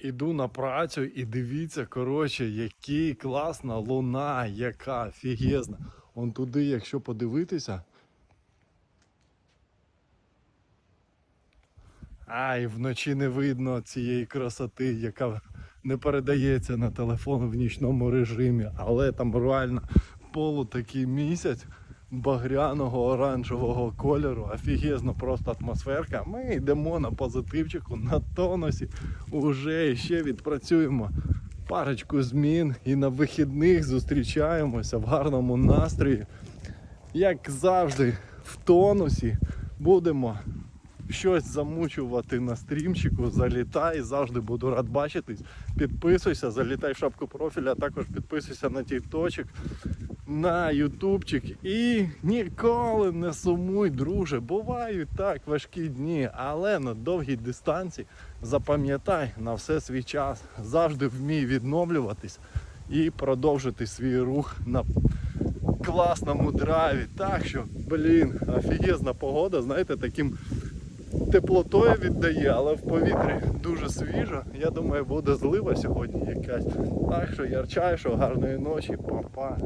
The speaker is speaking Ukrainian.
Іду на працю і дивіться, коротше, який класна луна, яка офігезна. Он туди, якщо подивитися. Ай, вночі не видно цієї красоти, яка не передається на телефон в нічному режимі, але там реально полу такий місяць багряного оранжевого кольору. Офігезно просто атмосферка. Ми йдемо на позитивчику, на тонусі. Уже ще відпрацюємо парочку змін і на вихідних зустрічаємося в гарному настрої. Як завжди, в тонусі будемо щось замучувати на стрімчику, залітай, завжди буду рад бачитись. Підписуйся, залітай в шапку профіля, також підписуйся на тікточок, на ютубчик і ніколи не сумуй, друже. Бувають так важкі дні, але на довгій дистанції запам'ятай на все свій час. Завжди вмій відновлюватись і продовжити свій рух на класному драйві. Так що, блін, офігезна погода, знаєте, таким теплотою віддає, але в повітрі дуже свіжо. Я думаю, буде злива сьогодні якась. Так що ярчайшого, гарної ночі, па-па.